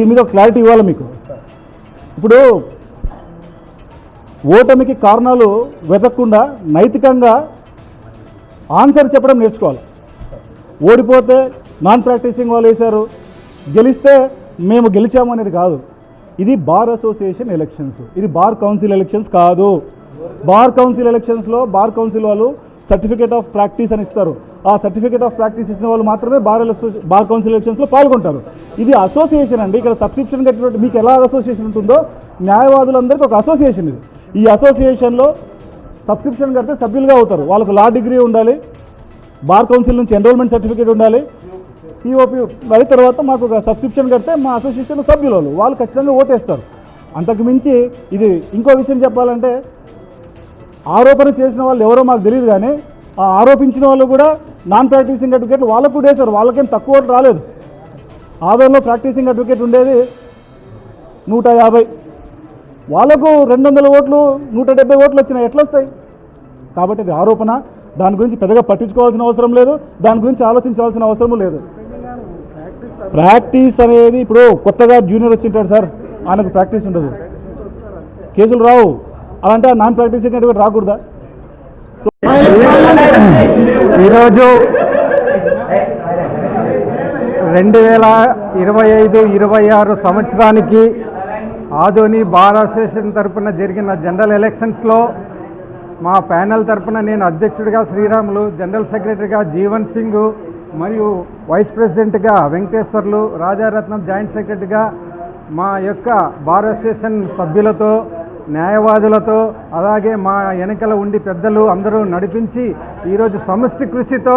దీని మీద ఒక క్లారిటీ ఇవ్వాలి మీకు? ఇప్పుడు ఓటమికి కారణాలు వెతకకుండా నైతికంగా ఆన్సర్ చెప్పడం నేర్చుకోవాలి. ఓడిపోతే నాన్ ప్రాక్టీసింగ్ వాళ్ళు వేశారు. గెలిస్తే మేము గెలిచాము అనేది కాదు. ఇది బార్ అసోసియేషన్ ఎలక్షన్స్ ఇది బార్ కౌన్సిల్ ఎలక్షన్స్ కాదు. బార్ కౌన్సిల్ ఎలక్షన్స్లో బార్ కౌన్సిల్ వాళ్ళు సర్టిఫికేట్ ఆఫ్ ప్రాక్టీస్ అని ఇస్తారు. ఆ సర్టిఫికేట్ ఆఫ్ ప్రాక్టీస్ ఇచ్చిన వాళ్ళు మాత్రమే బార్ బార్ కౌన్సిల్ ఎలక్షన్స్లో పాల్గొంటారు. ఇది అసోసియేషన్ అండి. ఇక్కడ సబ్స్క్రిప్షన్ కట్టినట్టు మీకు ఎలా అసోసియేషన్ ఉంటుందో న్యాయవాదులందరికీ ఒక అసోసియేషన్ ఇది. ఈ అసోసియేషన్లో సబ్స్క్రిప్షన్ కడితే సభ్యులుగా అవుతారు. వాళ్ళకు లా డిగ్రీ ఉండాలి. బార్ కౌన్సిల్ నుంచి ఎన్రోల్మెంట్ సర్టిఫికేట్ ఉండాలి. సిఓపి మరి తర్వాత మాకు ఒక సబ్స్క్రిప్షన్ కడితే మా అసోసియేషన్ సభ్యులు వాళ్ళు. వాళ్ళు ఖచ్చితంగా ఓటేస్తారు. అంతకు మించి ఇది ఇంకో విషయం చెప్పాలంటే ఆరోపణ చేసిన వాళ్ళు ఎవరో మాకు తెలియదు కానీ ఆ ఆరోపించిన వాళ్ళు కూడా నాన్ ప్రాక్టీసింగ్ అడ్వకేట్లు వాళ్ళకు కూడా వేశారు. వాళ్ళకేం తక్కువ ఓట్లు రాలేదు. ఆధార్లో ప్రాక్టీసింగ్ అడ్వకేట్ ఉండేది నూట యాభై. వాళ్ళకు రెండు వందల ఓట్లు నూట డెబ్బై ఓట్లు వచ్చినాయి. ఎట్లా వస్తాయి? కాబట్టి అది ఆరోపణ. దాని గురించి పెద్దగా పట్టించుకోవాల్సిన అవసరం లేదు. దాని గురించి ఆలోచించాల్సిన అవసరం లేదు. ప్రాక్టీస్ అనేది ఇప్పుడు కొత్తగా జూనియర్ వచ్చింటాడు సార్. ఆయనకు ప్రాక్టీస్ ఉండదు. కేసులు రావు. అలాంటి నాన్ ప్రాక్టీసింగ్ అనేది రాకూడదా? ఈరోజు రెండు వేల ఇరవై ఐదు ఇరవై ఆరు సంవత్సరానికి ఆధోని బార్ అసోసియేషన్ తరపున జరిగిన జనరల్ ఎలక్షన్స్లో మా ప్యానెల్ తరపున నేను అధ్యక్షుడిగా శ్రీరాములు జనరల్ సెక్రటరీగా జీవన్ సింగ్ మరియు వైస్ ప్రెసిడెంట్గా వెంకటేశ్వర్లు రాజారత్నం జాయింట్ సెక్రటరీగా మా యొక్క బార్ అసోసియేషన్ సభ్యులతో న్యాయవాదులతో అలాగే మా వెనకల ఉండి పెద్దలు అందరూ నడిపించి ఈరోజు సమష్టి కృషితో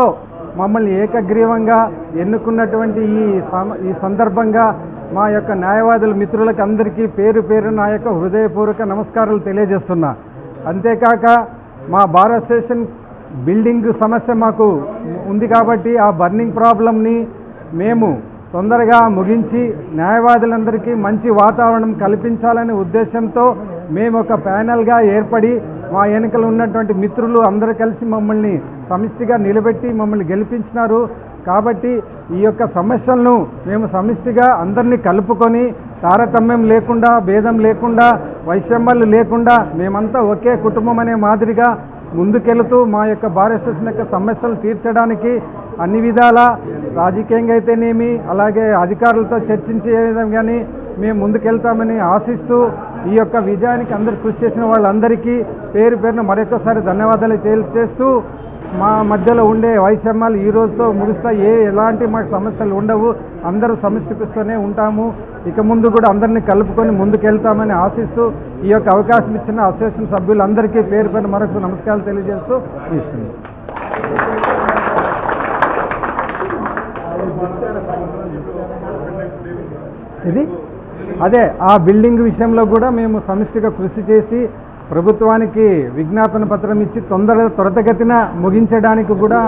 మమ్మల్ని ఏకగ్రీవంగా ఎన్నుకున్నటువంటి ఈ సమ ఈ సందర్భంగా మా యొక్క న్యాయవాదుల మిత్రులకు అందరికీ పేరు పేరు నా యొక్క హృదయపూర్వక నమస్కారాలు తెలియజేస్తున్నా. అంతేకాక మా బార్ అసోసియేషన్ బిల్డింగ్ సమస్య మాకు ఉంది కాబట్టి ఆ బర్నింగ్ ప్రాబ్లంని మేము తొందరగా ముగించి న్యాయవాదులందరికీ మంచి వాతావరణం కల్పించాలనే ఉద్దేశంతో మేము ఒక ప్యానెల్గా ఏర్పడి మా ఎన్నికలు ఉన్నటువంటి మిత్రులు అందరూ కలిసి మమ్మల్ని సమిష్టిగా నిలబెట్టి మమ్మల్ని గెలిపించినారు. కాబట్టి ఈ యొక్క సమస్యలను మేము సమిష్టిగా అందరినీ కలుపుకొని తారతమ్యం లేకుండా భేదం లేకుండా వైషమ్యాలు లేకుండా మేమంతా ఒకే కుటుంబం అనే మాదిరిగా ముందుకెళుతూ మా యొక్క భారత యొక్క సమస్యలు తీర్చడానికి అన్ని విధాల రాజకీయంగా అయితేనేమి అలాగే అధికారులతో చర్చించే విధంగాని మేము ముందుకెళ్తామని ఆశిస్తూ ఈ యొక్క విజయానికి అందరు కృషి చేసిన వాళ్ళందరికీ పేరు పేరున మరొకసారి ధన్యవాదాలు తెలియజేస్తూ మా మధ్యలో ఉండే వైషమ్యాలు ఈ రోజుతో ముగిస్తా. ఏ ఎలాంటి మాకు సమస్యలు ఉండవు. అందరూ సమిష్టిపిస్తూనే ఉంటాము. ఇక ముందు కూడా అందరినీ కలుపుకొని ముందుకెళ్తామని ఆశిస్తూ ఈ యొక్క అవకాశం ఇచ్చిన అసోసియేషన్ సభ్యులందరికీ పేరు పేరు మరొక నమస్కారాలు తెలియజేస్తూ ఇస్తుంది ఇది? అదే ఆ బిల్డింగ్ విషయంలో కూడా మేము సమిష్టిగా కృషి చేసి ప్రభుత్వానికి విజ్ఞాపన పత్రం ఇచ్చి తొందర త్వరితగతిన ముగించడానికి కూడా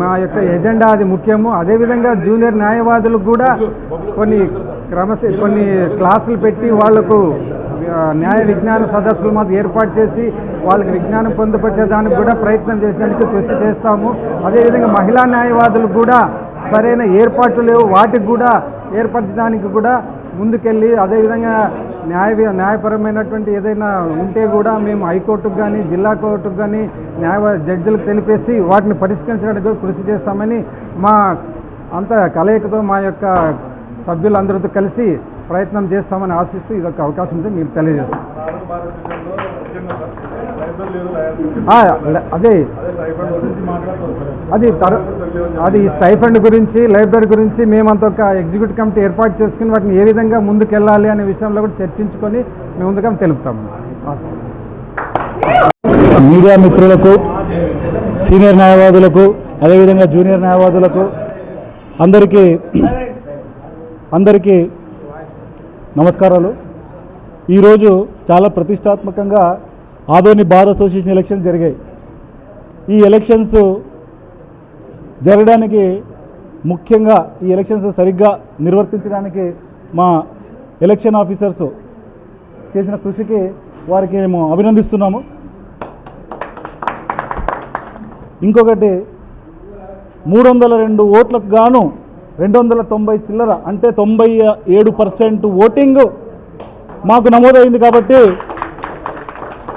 మా యొక్క ఎజెండా అది ముఖ్యము. అదేవిధంగా జూనియర్ న్యాయవాదులకు కూడా కొన్ని క్రమశ కొన్ని క్లాసులు పెట్టి వాళ్ళకు న్యాయ విజ్ఞాన సదస్సులు మాకు ఏర్పాటు చేసి వాళ్ళకి విజ్ఞానం పొందుపరిచేదానికి కూడా ప్రయత్నం చేసేందుకు కృషి చేస్తాము. అదేవిధంగా మహిళా న్యాయవాదులకు కూడా సరైన ఏర్పాట్లు లేవు. వాటికి కూడా ఏర్పరచడానికి కూడా ముందుకెళ్ళి అదేవిధంగా న్యాయ న్యాయపరమైనటువంటి ఏదైనా ఉంటే కూడా మేము హైకోర్టుకు కానీ జిల్లా కోర్టుకు కానీ న్యాయ జడ్జిలకు తెలిపేసి వాటిని పరిష్కరించడానికి కూడా కృషి చేస్తామని మా అంత కలయికతో మా యొక్క సభ్యులందరితో కలిసి ప్రయత్నం చేస్తామని ఆశిస్తూ ఇదొక అవకాశం ఉంటే మీరు తెలియజేస్తాం. అదే. అది తర అది స్టైఫండ్ గురించి లైబ్రరీ గురించి మేమంత ఒక ఎగ్జిక్యూటివ్ కమిటీ ఏర్పాటు చేసుకుని వాటిని ఏ విధంగా ముందుకెళ్ళాలి అనే విషయంలో కూడా చర్చించుకొని మేము ముందుగా తెలుపుతాము. మీడియా మిత్రులకు సీనియర్ న్యాయవాదులకు అదేవిధంగా జూనియర్ న్యాయవాదులకు అందరికీ అందరికీ నమస్కారాలు. ఈరోజు చాలా ప్రతిష్టాత్మకంగా ఆదోని బార్ అసోసియేషన్ ఎలక్షన్స్ జరిగాయి. ఈ ఎలక్షన్స్ జరగడానికి ముఖ్యంగా ఈ ఎలక్షన్స్ సరిగ్గా నిర్వర్తించడానికి మా ఎలక్షన్ ఆఫీసర్స్ చేసిన కృషికి వారికి మేము అభినందిస్తున్నాము. ఇంకొకటి మూడు వందల రెండు ఓట్లకు గాను రెండు వందల తొంభై చిల్లర అంటే తొంభై ఏడు పర్సెంట్ ఓటింగ్ మాకు నమోదైంది కాబట్టి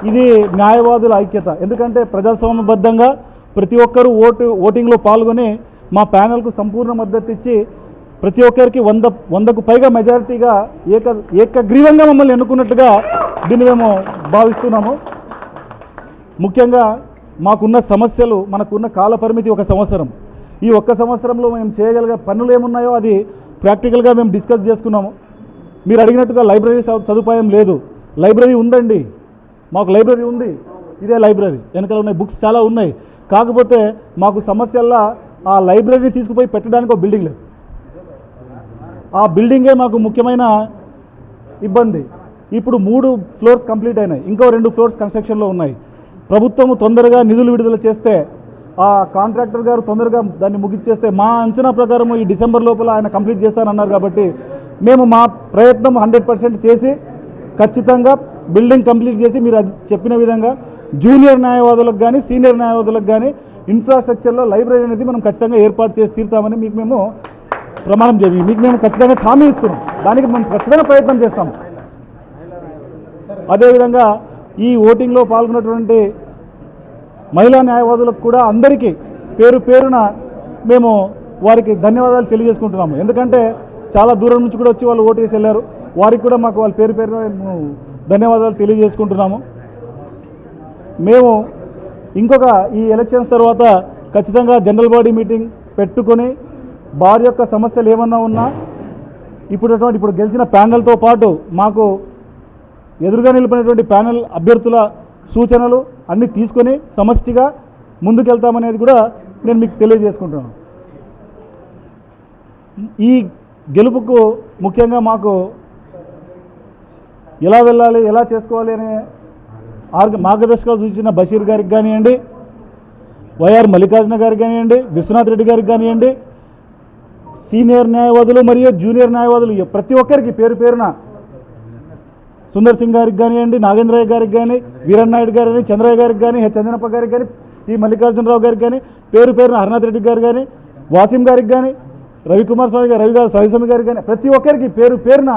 ఇది న్యాయవాదుల ఐక్యత. ఎందుకంటే ప్రజాస్వామ్యబద్ధంగా ప్రతి ఒక్కరూ ఓటు ఓటింగ్లో పాల్గొని మా ప్యానెల్కు సంపూర్ణ మద్దతు ఇచ్చి ప్రతి ఒక్కరికి వంద వందకు పైగా మెజారిటీగా ఏక ఏకగ్రీవంగా మమ్మల్ని ఎన్నుకున్నట్టుగా దీన్ని మేము భావిస్తున్నాము. ముఖ్యంగా మాకున్న సమస్యలు మనకున్న కాల పరిమితి ఒక సంవత్సరం. ఈ ఒక్క సంవత్సరంలో మేము చేయగలిగే పనులు ఏమున్నాయో అది ప్రాక్టికల్గా మేము డిస్కస్ చేసుకున్నాము. మీరు అడిగినట్టుగా లైబ్రరీ సదుపాయం లేదు. లైబ్రరీ ఉందండి. మాకు లైబ్రరీ ఉంది. ఇదే లైబ్రరీ. వెనకాల ఉన్నాయి బుక్స్ చాలా ఉన్నాయి. కాకపోతే మాకు సమస్యల్లా ఆ లైబ్రరీ తీసుకుపోయి పెట్టడానికి ఒక బిల్డింగ్ లేదు. ఆ బిల్డింగే మాకు ముఖ్యమైన ఇబ్బంది. ఇప్పుడు మూడు ఫ్లోర్స్ కంప్లీట్ అయినాయి. ఇంకో రెండు ఫ్లోర్స్ కన్స్ట్రక్షన్లో ఉన్నాయి. ప్రభుత్వం తొందరగా నిధులు విడుదల చేస్తే ఆ కాంట్రాక్టర్ గారు తొందరగా దాన్ని ముగిచ్చేస్తే మా అంచనా ప్రకారం ఈ డిసెంబర్ లోపల ఆయన కంప్లీట్ చేస్తానన్నారు కాబట్టి మేము మా ప్రయత్నం హండ్రెడ్ పర్సెంట్ చేసి ఖచ్చితంగా బిల్డింగ్ కంప్లీట్ చేసి మీరు అది చెప్పిన విధంగా జూనియర్ న్యాయవాదులకు కానీ సీనియర్ న్యాయవాదులకు కానీ ఇన్ఫ్రాస్ట్రక్చర్లో లైబ్రరీ అనేది మనం ఖచ్చితంగా ఏర్పాటు చేసి తీరుతామని మీకు మేము ప్రమాణం చేయాలి మీకు మేము ఖచ్చితంగా హామీ ఇస్తున్నాం. దానికి మేము ఖచ్చితంగా ప్రయత్నం చేస్తాం. అదేవిధంగా ఈ ఓటింగ్లో పాల్గొన్నటువంటి మహిళా న్యాయవాదులకు కూడా అందరికీ పేరు పేరున మేము వారికి ధన్యవాదాలు తెలియజేసుకుంటున్నాము. ఎందుకంటే చాలా దూరం నుంచి కూడా వచ్చి వాళ్ళు ఓటు వేసి వెళ్ళారు. వారికి కూడా మాకు వాళ్ళ పేరు పేరున మేము ధన్యవాదాలు తెలియజేసుకుంటున్నాము. మేము ఇంకొక ఈ ఎలక్షన్స్ తర్వాత ఖచ్చితంగా జనరల్ బాడీ మీటింగ్ పెట్టుకొని వారి యొక్క సమస్యలు ఏమన్నా ఉన్నా ఇప్పుడు అటువంటి ఇప్పుడు గెలిచిన ప్యానెల్తో పాటు మాకు ఎదురుగా నిలిపినటువంటి ప్యానెల్ అభ్యర్థుల సూచనలు అన్నీ తీసుకొని సమష్టిగా ముందుకెళ్తామనేది కూడా నేను మీకు తెలియజేసుకుంటున్నాను. ఈ గెలుపుకు ముఖ్యంగా మాకు ఎలా వెళ్ళాలి ఎలా చేసుకోవాలి అనే మార్గదర్శకాలు సూచించిన బషీర్ గారికి కానివ్వండి వైఆర్ మల్లికార్జున గారికి కానివ్వండి విశ్వనాథ్ రెడ్డి గారికి కానివ్వండి సీనియర్ న్యాయవాదులు మరియు జూనియర్ న్యాయవాదులు ప్రతి ఒక్కరికి పేరు పేరున సుందర్ సింగ్ గారికి కానివ్వండి నాగేంద్రయ్య గారికి కానీ వీరన్నాయుడు గారు చంద్రయ్య గారికి కానీ హెచ్ చందనప్ప గారికి కానీ ఈ మల్లికార్జునరావు గారికి కానీ పేరు పేరున హరినాథ్ రెడ్డి గారు కానీ వాసిం గారికి కానీ రవికుమార్ స్వామి గారు రవి గారు సవిస్వామి గారికి కానీ ప్రతి ఒక్కరికి పేరు పేరున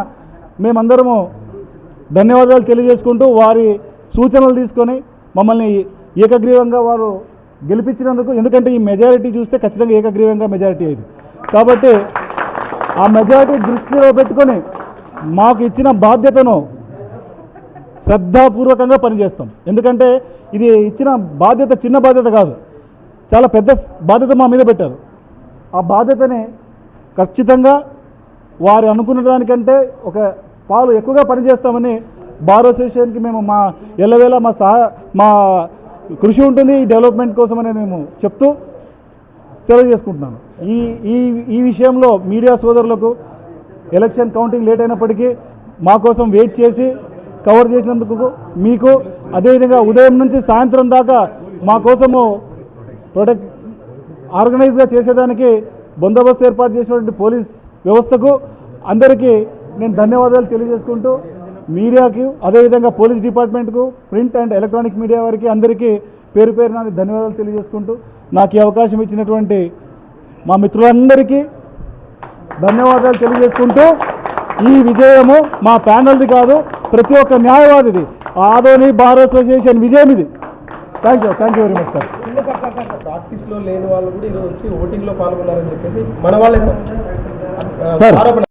మేమందరము ధన్యవాదాలు తెలియజేసుకుంటూ వారి సూచనలు తీసుకొని మమ్మల్ని ఏకగ్రీవంగా వారు గెలిపించినందుకు ఎందుకంటే ఈ మెజారిటీ చూస్తే ఖచ్చితంగా ఏకగ్రీవంగా మెజారిటీ అయింది. కాబట్టి ఆ మెజారిటీ దృష్టిలో పెట్టుకొని మాకు ఇచ్చిన బాధ్యతను శ్రద్ధాపూర్వకంగా పనిచేస్తాం. ఎందుకంటే ఇది ఇచ్చిన బాధ్యత చిన్న బాధ్యత కాదు చాలా పెద్ద బాధ్యత మా మీద పెట్టారు. ఆ బాధ్యతని ఖచ్చితంగా వారు అనుకున్న దానికంటే ఒక పాలు ఎక్కువగా పనిచేస్తామని బార్ అసోసియేషన్కి మేము మా ఎల్లవేళ మా సహా మా కృషి ఉంటుంది ఈ డెవలప్మెంట్ కోసం అనేది మేము చెప్తూ సెలవు చేసుకుంటున్నాను. ఈ ఈ ఈ విషయంలో మీడియా సోదరులకు ఎలక్షన్ కౌంటింగ్ లేట్ అయినప్పటికీ మా కోసం వెయిట్ చేసి కవర్ చేసినందుకు మీకు అదేవిధంగా ఉదయం నుంచి సాయంత్రం దాకా మా కోసము ప్రొటెక్ట్ ఆర్గనైజ్గా చేసేదానికి బందోబస్తు ఏర్పాటు చేసినటువంటి పోలీస్ వ్యవస్థకు అందరికీ నేను ధన్యవాదాలు తెలియజేసుకుంటూ మీడియాకి అదేవిధంగా పోలీస్ డిపార్ట్మెంట్కు ప్రింట్ అండ్ ఎలక్ట్రానిక్ మీడియా వారికి అందరికీ పేరు పేరున ధన్యవాదాలు తెలియజేసుకుంటూ నాకు ఈ అవకాశం ఇచ్చినటువంటి మా మిత్రులందరికీ ధన్యవాదాలు తెలియజేసుకుంటూ ఈ విజయము మా ప్యానల్ది కాదు ప్రతి ఒక్క న్యాయవాదిది. ఆదోని బార్ అసోసియేషన్ విజయం ఇది. Thank you thank you very much sir ప్రాక్టీస్లో లేని వాళ్ళు కూడా ఈరోజు వచ్చి ఓటింగ్లో పాల్గొన్నారని చెప్పేసి మన వాళ్ళే సార్. సార్.